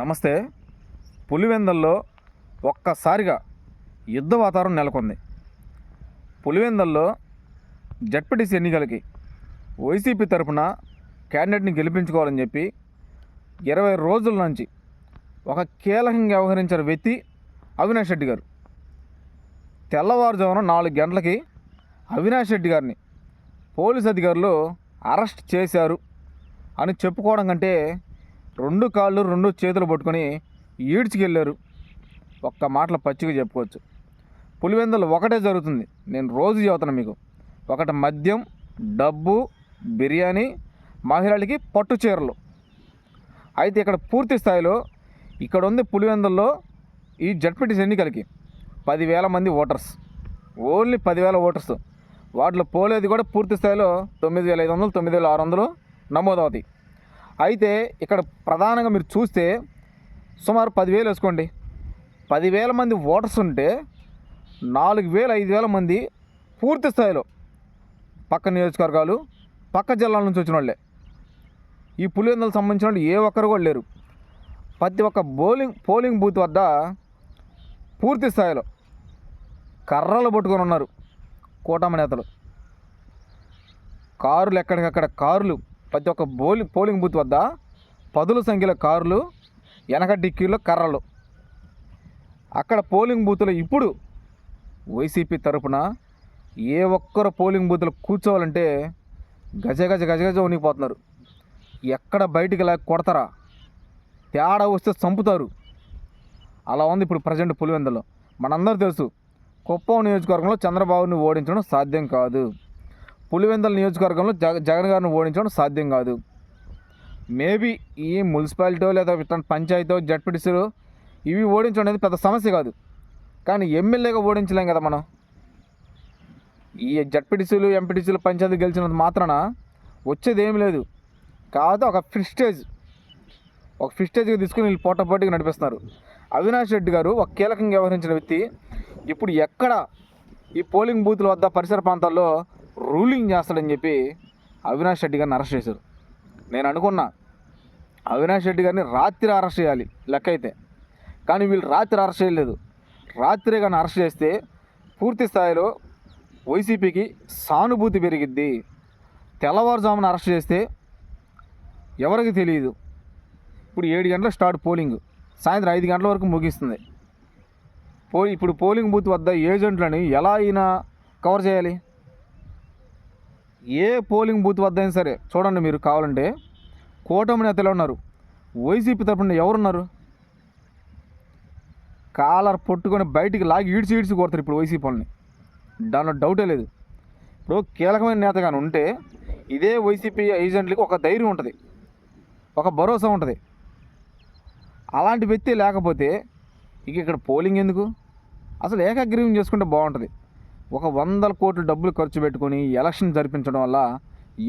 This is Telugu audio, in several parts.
నమస్తే. పులివెందల్లో ఒక్కసారిగా యుద్ధ వాతావరణం నెలకొంది. పులివెందల్లో జడ్పీటీసీ ఎన్నికలకి వైసీపీ తరఫున క్యాండిడేట్ని గెలిపించుకోవాలని చెప్పి ఇరవై రోజుల నుంచి ఒక కీలకంగా వ్యవహరించిన వ్యక్తి అవినాష్ రెడ్డి గారు. తెల్లవారుజామున నాలుగు గంటలకి అవినాష్ రెడ్డి గారిని పోలీస్ అధికారులు అరెస్ట్ చేశారు అని చెప్పుకోవడం కంటే రెండు కాళ్ళు రెండు చేతులు పట్టుకొని ఈడ్చుకెళ్ళారు. ఒక్క మాటల పచ్చిగా చెప్పుకోవచ్చు. పులివెందులు ఒకటే జరుగుతుంది. నేను రోజు చెబుతాను మీకు. ఒకటి మద్యం డబ్బు బిర్యానీ మహిళలకి పట్టు చీరలు. అయితే ఇక్కడ పూర్తి స్థాయిలో ఇక్కడ ఉంది పులివెందుల్లో ఈ జడ్పీటీసీ ఎన్నికలకి పదివేల మంది ఓటర్స్. ఓన్లీ పదివేల ఓటర్స్. వాటిలో పోలేది కూడా పూర్తి స్థాయిలో తొమ్మిది వేల ఐదు వందలు తొమ్మిది వేల ఆరు వందలు నమోదవుతాయి. అయితే ఇక్కడ ప్రధానంగా మీరు చూస్తే సుమారు పదివేలు వేసుకోండి. పదివేల మంది ఓటర్స్ ఉంటే నాలుగు వేల ఐదు వేల మంది పూర్తి స్థాయిలో పక్క నియోజకవర్గాలు పక్క జిల్లాల నుంచి వచ్చిన వాళ్ళే. ఈ పులివెందులకు సంబంధించిన వాళ్ళు ఏ ఒక్కరు కూడా లేరు. ప్రతి ఒక్క బౌలింగ్ పోలింగ్ బూత్ వద్ద పూర్తి స్థాయిలో కర్రలు పట్టుకొని ఉన్నారు కూటమి నేతలు. కారులు ఎక్కడికక్కడ కారులు ప్రతి ఒక్క పోలింగ్ పోలింగ్ బూత్ వద్ద పదుల సంఖ్యలో కార్లు వెనక డిక్కీలో కర్రలు. అక్కడ పోలింగ్ బూత్లో ఇప్పుడు వైసీపీ తరపున ఏ ఒక్కరు పోలింగ్ బూత్లో కూర్చోవాలంటే గజ గజ గజ గజ ఉనిగిపోతున్నారు ఎక్కడ బయటికి ఇలా కొడతారా? తేడా వస్తే చంపుతారు. అలా ఉంది ఇప్పుడు ప్రజెంట్ పులివెందులో మనందరూ తెలుసు కుప్పం నియోజకవర్గంలో చంద్రబాబుని ఓడించడం సాధ్యం కాదు. పులివెందల నియోజకవర్గంలో జగ జగన్ గారిని ఓడించడం సాధ్యం కాదు. మేబీ ఈ మున్సిపాలిటీ లేదా ఇట్లాంటి పంచాయతీ జడ్పీటీసీలు ఇవి ఓడించడం అనేది పెద్ద సమస్య కాదు. కానీ ఎమ్మెల్యేగా ఓడించలేం కదా మనం. ఈ జడ్పీటీసీలు ఎంపీటీసీలు పంచాయతీ గెలిచినంత మాత్రాన వచ్చేది ఏమి లేదు. కాదు ఒక ఫిస్టేజ్ ఒక ఫిస్టేజ్గా తీసుకుని వీళ్ళు పోటాపోటీగా నడిపిస్తున్నారు. అవినాష్ రెడ్డి గారు ఒక కీలకంగా వ్యవహరించిన వ్యక్తి. ఇప్పుడు ఎక్కడ ఈ పోలింగ్ బూత్ల వద్ద పరిసర ప్రాంతాల్లో రూలింగ్ చేస్తాడని చెప్పి అవినాష్ రెడ్డి గారిని అరెస్ట్ చేశారు. నేను అనుకున్నా అవినాష్ రెడ్డి గారిని రాత్రి అరెస్ట్ చేయాలి లెక్క అయితే. కానీ వీళ్ళు రాత్రి అరెస్ట్ చేయలేదు. రాత్రి కానీ అరెస్ట్ చేస్తే పూర్తి స్థాయిలో వైసీపీకి సానుభూతి పెరిగిద్ది. తెల్లవారుజామున అరెస్ట్ చేస్తే ఎవరికి తెలియదు. ఇప్పుడు ఏడు గంటల స్టార్ట్ పోలింగ్. సాయంత్రం ఐదు గంటల వరకు ముగిస్తుంది. పో ఇప్పుడు పోలింగ్ బూత్ వద్ద ఏజెంట్లని ఎలా అయినా కవర్ చేయాలి? ఏ పోలింగ్ బూత్ వద్ద అయినా సరే చూడండి మీరు కావాలంటే కూటమి నేతలు ఉన్నారు. వైసీపీ తరపున ఎవరున్నారు? కాలర్ పట్టుకొని బయటికి లాగి ఈడ్చి ఈడ్చి కొడతారు ఇప్పుడు వైసీపీ వాళ్ళని. దానిలో డౌటే లేదు. ఇప్పుడు కీలకమైన నేత కానీ ఉంటే ఇదే వైసీపీ ఏజెంట్లకి ఒక ధైర్యం ఉంటుంది. ఒక భరోసా ఉంటుంది. అలాంటి వ్యక్తి లేకపోతే ఇక ఇక్కడ పోలింగ్ ఎందుకు? అసలు ఏకాగ్రీవం చేసుకుంటే బాగుంటుంది. ఒక వందల కోట్ల డబ్బులు ఖర్చు పెట్టుకొని ఎలక్షన్ జరిపించడం వల్ల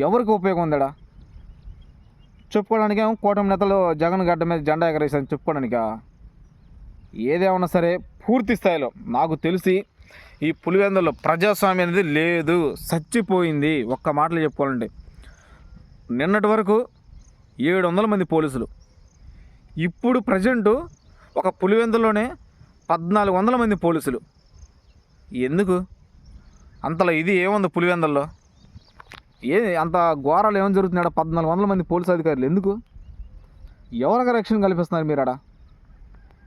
ఎవరికి ఉపయోగం ఉందడా? చెప్పుకోవడానికేమో కూటమి నేతలు జగన్ గడ్డ మీద జెండా ఎగరేసారని చెప్పుకోవడానికా? ఏదేమన్నా సరే పూర్తి స్థాయిలో నాకు తెలిసి ఈ పులివెందులో ప్రజాస్వామ్యం అనేది లేదు చచ్చిపోయింది. ఒక్క మాటలు చెప్పుకోవాలంటే నిన్నటి వరకు ఏడు వందల మంది పోలీసులు ఇప్పుడు ప్రజెంటు ఒక పులివెందులోనే పద్నాలుగు వందల మంది పోలీసులు. ఎందుకు? అంతలో ఇది ఏముంది పులివెందల్లో? ఏ అంత ఘోరాలు ఏమని జరుగుతున్నాడు పద్నాలుగు వందల మంది పోలీసు అధికారులు. ఎందుకు? ఎవరికి రక్షణ కల్పిస్తున్నారు మీరు ఆడ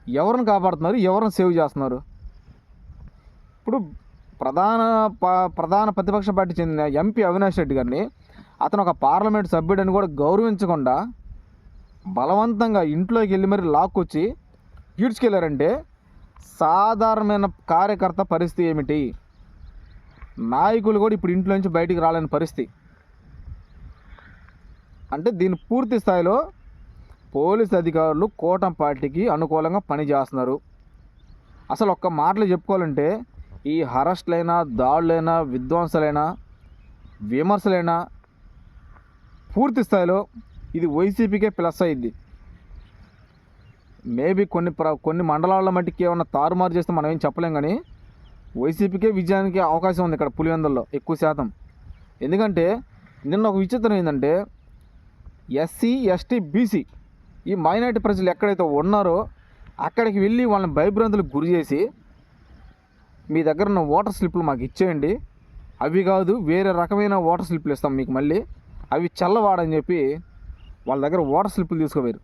ఎవరిని కాపాడుతున్నారు? ఎవరిని సేవ్ చేస్తున్నారు? ఇప్పుడు ప్రధాన ప- ప్రధాన ప్రతిపక్ష పార్టీ చెందిన ఎంపీ అవినాష్ రెడ్డి గారిని అతను ఒక పార్లమెంట్ సభ్యుడని కూడా గౌరవించకుండా బలవంతంగా ఇంట్లోకి వెళ్ళి మరి లాక్కొచ్చి ఈడ్చుకెళ్ళారంటే సాధారణమైన కార్యకర్త పరిస్థితి ఏమిటి? నాయకులు కూడా ఇప్పుడు ఇంట్లో నుంచి బయటికి రాలేని పరిస్థితి. అంటే దీని పూర్తి స్థాయిలో పోలీస్ అధికారులు కూటమి పార్టీకి అనుకూలంగా పనిచేస్తున్నారు అసలు ఒక్క మాటలు చెప్పుకోవాలంటే ఈ హరెస్ట్లైనా దాడులైనా విధ్వంసలైనా విమర్శలైనా పూర్తి స్థాయిలో ఇది వైసీపీకే ప్లస్ అయింది. మేబీ కొన్ని ప్ర కొన్ని మండలాల మట్టికి ఏమైనా తారుమారు చేస్తే మనం ఏం చెప్పలేం కానీ వైసీపీకే విజయానికి అవకాశం ఉంది ఇక్కడ పులివెందుల్లో ఎక్కువ శాతం. ఎందుకంటే నిన్న ఒక విచిత్రం ఏంటంటే ఎస్సీ ఎస్టీ బీసీ ఈ మైనార్టీ ప్రజలు ఎక్కడైతే ఉన్నారో అక్కడికి వెళ్ళి వాళ్ళని భయభ్రాంతులకు గురి చేసి మీ దగ్గర ఉన్న ఓటర్ స్లిప్లు మాకు ఇచ్చేయండి. అవి కాదు వేరే రకమైన ఓటర్ స్లిప్లు ఇస్తాం మీకు మళ్ళీ. అవి చల్లవాడని చెప్పి వాళ్ళ దగ్గర ఓటర్ స్లిప్లు తీసుకుపోయారు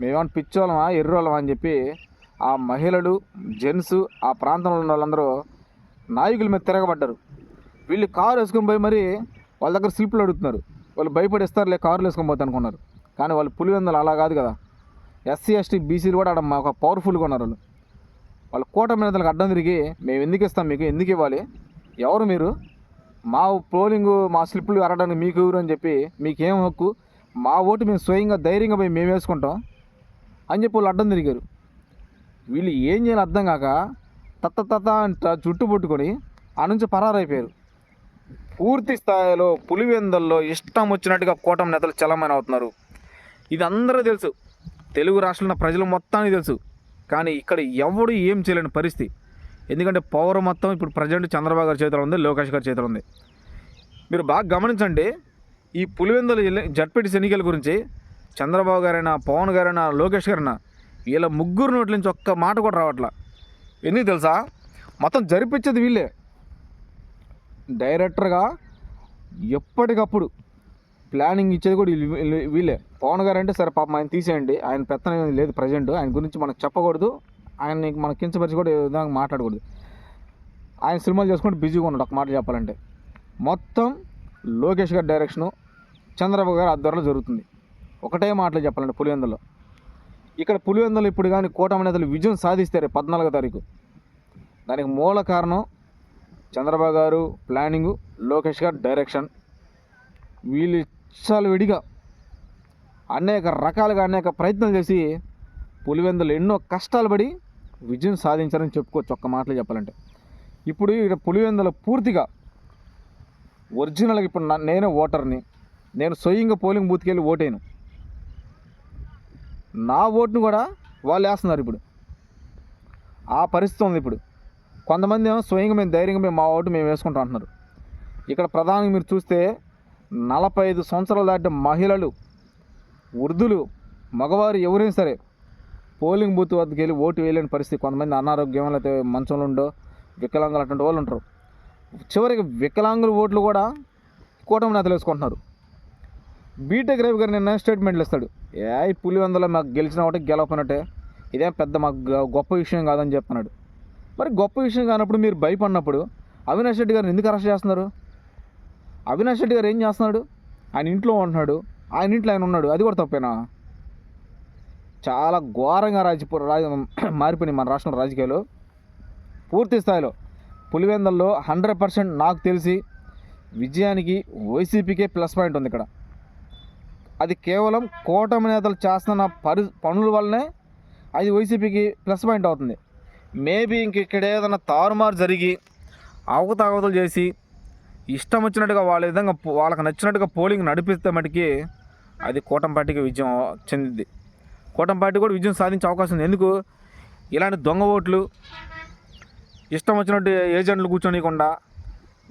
మేమేమన్నా పిచ్చోళ్ళమా ఎర్రోళ్ళమా అని చెప్పి ఆ మహిళలు జెంట్స్ ఆ ప్రాంతంలో ఉన్న వాళ్ళందరూ నాయకుల మీద తిరగబడ్డారు. వీళ్ళు కారు వేసుకొని పోయి మరి వాళ్ళ దగ్గర స్లిప్లు అడుగుతున్నారు. వాళ్ళు భయపడిస్తారులే కారులు వేసుకొని పోతే అనుకున్నారు. కానీ వాళ్ళు పులివెందులు అలా కాదు కదా. ఎస్సీ ఎస్టీ బీసీలు కూడా ఆడ ఒక పవర్ఫుల్గా ఉన్నారు వాళ్ళు. వాళ్ళు కూటమి నేతలకు అడ్డం తిరిగి మేము ఎందుకు ఇస్తాం మీకు? ఎందుకు ఇవ్వాలి? ఎవరు మీరు? మా పోలింగ్ మా స్లిప్లు అరడానికి మీకు ఎవరు అని చెప్పి మీకేం హక్కు? మా ఓటు మేము స్వయంగా ధైర్యంగా పోయి మేము వేసుకుంటాం అని చెప్పి వాళ్ళు అడ్డం తిరిగారు. వీళ్ళు ఏం చేయాలి అర్థం కాక తత్త తత్త అంట జుట్టు పుట్టుకొని ఆ నుంచి పరారైపోయారు. పూర్తి స్థాయిలో పులివెందల్లో ఇష్టం వచ్చినట్టుగా కూటమి నేతలు చలమైన అవుతున్నారు. ఇది అందరూ తెలుసు. తెలుగు రాష్ట్రంలో ఉన్న ప్రజలు మొత్తానికి తెలుసు. కానీ ఇక్కడ ఎవడు ఏం చేయలేని పరిస్థితి. ఎందుకంటే పవర్ మొత్తం ఇప్పుడు ప్రజెంట్ చంద్రబాబు గారి చేతిలో ఉంది లోకేష్ గారి చేతిలో ఉంది. మీరు బాగా గమనించండి ఈ పులివెందుల జడ్పీటీసీ ఎన్నికల గురించి చంద్రబాబు గారైనా పవన్ గారైనా లోకేష్ గారైనా వీళ్ళ ముగ్గురు నోట్ల నుంచి ఒక్క మాట కూడా రావట్లా. ఎందుకు తెలుసా? మొత్తం జరిపించేది వీళ్ళే. డైరెక్టర్గా ఎప్పటికప్పుడు ప్లానింగ్ ఇచ్చేది కూడా వీళ్ళు- వీళ్ళే పవన్ గారు అంటే సరే పాపం ఆయన తీసేయండి ఆయన పెత్తనం లేదు ప్రజెంట్ ఆయన గురించి మనకు చెప్పకూడదు ఆయన మన కించపరిచి కూడా విధంగా మాట్లాడకూడదు. ఆయన సినిమాలు చేసుకుంటే బిజీగా ఉన్నాడు ఒక మాట చెప్పాలంటే. మొత్తం లోకేష్ గారి డైరెక్షను చంద్రబాబు గారి ఆధ్వర్యంలో జరుగుతుంది. ఒకటే మాటలు చెప్పాలంటే పులివెందులో. ఇక్కడ పులివెందులు ఇప్పుడు కానీ కూటమి నేతలు విజయం సాధిస్తారు పద్నాలుగో తారీఖు. దానికి మూల కారణం చంద్రబాబు గారు ప్లానింగు లోకేష్ గారు డైరెక్షన్. వీళ్ళు ఇచ్చాలు విడిగా అనేక రకాలుగా అనేక ప్రయత్నం చేసి పులివెందులు ఎన్నో కష్టాలు పడి విజయం సాధించారని చెప్పుకోవచ్చు ఒక్క మాటలు చెప్పాలంటే. ఇప్పుడు ఇక్కడ పులివెందుల పూర్తిగా ఒరిజినల్గా ఇప్పుడు నేనే ఓటర్ని. నేను స్వయంగా పోలింగ్ బూత్కి వెళ్ళి ఓటేను. నా ఓటును కూడా వాళ్ళు వేస్తున్నారు ఇప్పుడు. ఆ పరిస్థితి ఉంది ఇప్పుడు. కొంతమంది ఏమో స్వయంగా మేము ధైర్యంగా మేము మా ఓటు మేము వేసుకుంటాం అంటున్నారు. ఇక్కడ ప్రధానంగా మీరు చూస్తే నలభై ఐదు సంవత్సరాలు దాటిన మహిళలు వృద్ధులు మగవారు ఎవరైనా సరే పోలింగ్ బూత్ వద్దకు వెళ్ళి ఓటు వేయలేని పరిస్థితి కొంతమంది అనారోగ్యం లేకపోతే మంచంలో ఉండో వికలాంగులు అటువంటి వాళ్ళు ఉంటారు. చివరికి వికలాంగుల ఓట్లు కూడా కూటమి నేతలు వేసుకుంటున్నారు. బీటెక్ రవి గారు నిన్న స్టేట్మెంట్లు ఇస్తాడు. ఏ పులివెందులో మాకు గెలిచిన ఒకటి గెలవకున్నట్టే. ఇదేం పెద్ద మాకు గొప్ప విషయం కాదని చెప్తున్నాడు మరి గొప్ప విషయం కానప్పుడు మీరు భయపడినప్పుడు అవినాష్ రెడ్డి గారిని ఎందుకు అరెస్ట్ చేస్తున్నారు? అవినాష్ రెడ్డి గారు ఏం చేస్తున్నాడు? ఆయన ఇంట్లో ఉంటున్నాడు. ఆయన ఇంట్లో ఆయన ఉన్నాడు. అది కూడా తప్పేనా? చాలా ఘోరంగా రాజు రాజ మారిపోయినాయి మన రాష్ట్రంలో రాజకీయాలు. పూర్తి స్థాయిలో పులివెందల్లో హండ్రెడ్ పర్సెంట్ నాకు తెలిసి విజయానికి వైసీపీకే ప్లస్ పాయింట్ ఉంది ఇక్కడ. అది కేవలం కూటమి నేతలు చేస్తున్న పరి పనుల వల్లనే అది వైసీపీకి ప్లస్ పాయింట్ అవుతుంది. మేబీ ఇంక ఇక్కడ ఏదైనా తారుమారు జరిగి అవకతవకతలు చేసి ఇష్టం వచ్చినట్టుగా వాళ్ళ విధంగా వాళ్ళకి నచ్చినట్టుగా పోలింగ్ నడిపిస్తే మటుకి అది కూటమి పార్టీకి విజయం చెందింది కూటమి పార్టీ కూడా విజయం సాధించే అవకాశం ఉంది. ఎందుకు? ఇలాంటి దొంగ ఓట్లు ఇష్టం వచ్చినట్టు ఏజెంట్లు కూర్చొనికుండా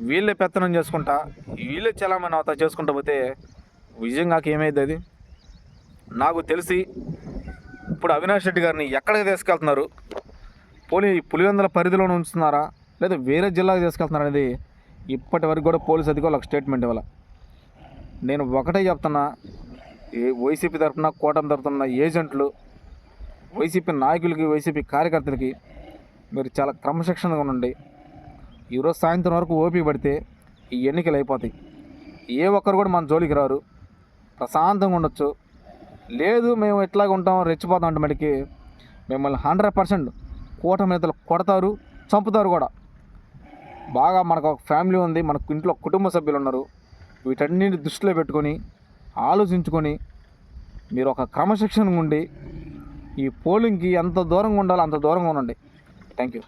వీళ్ళే పెత్తనం చేసుకుంటా వీళ్ళే చలామణి అవుతా చేసుకుంటా పోతే విజయం కాక ఏమైంది అది? నాకు తెలిసి ఇప్పుడు అవినాష్ రెడ్డి గారిని ఎక్కడికి తీసుకెళ్తున్నారు? పోలీ పులివెందుల పరిధిలోనే ఉంచుతున్నారా? లేదా వేరే జిల్లాకి తీసుకెళ్తున్నారా అనేది ఇప్పటి వరకు కూడా పోలీస్ అధికారులు ఒక స్టేట్మెంట్ ఇవ్వాలి. నేను ఒకటే చెప్తున్నా ఏ వైసీపీ తరఫున కూటమి తరఫున ఏజెంట్లు వైసీపీ నాయకులకి వైసీపీ కార్యకర్తలకి మీరు చాలా క్రమశిక్షణగా ఉండండి. ఈరోజు సాయంత్రం వరకు ఓపిక పడితే ఈ ఎన్నికలు అయిపోతాయి. ఏ ఒక్కరు కూడా మన జోలికి రారు. ప్రశాంతంగా ఉండొచ్చు. లేదు మేము ఎట్లాగ ఉంటాం రెచ్చిపోతాం అంటే మటుకి మిమ్మల్ని హండ్రెడ్ పర్సెంట్ కూటమి నేతలు కొడతారు చంపుతారు కూడా. బాగా మనకు ఒక ఫ్యామిలీ ఉంది మనకు ఇంట్లో కుటుంబ సభ్యులు ఉన్నారు. వీటన్నిటిని దృష్టిలో పెట్టుకొని ఆలోచించుకొని మీరు ఒక క్రమశిక్షణ ఉండి ఈ పోలింగ్కి ఎంత దూరంగా ఉండాలో అంత దూరంగా ఉండండి. Thank you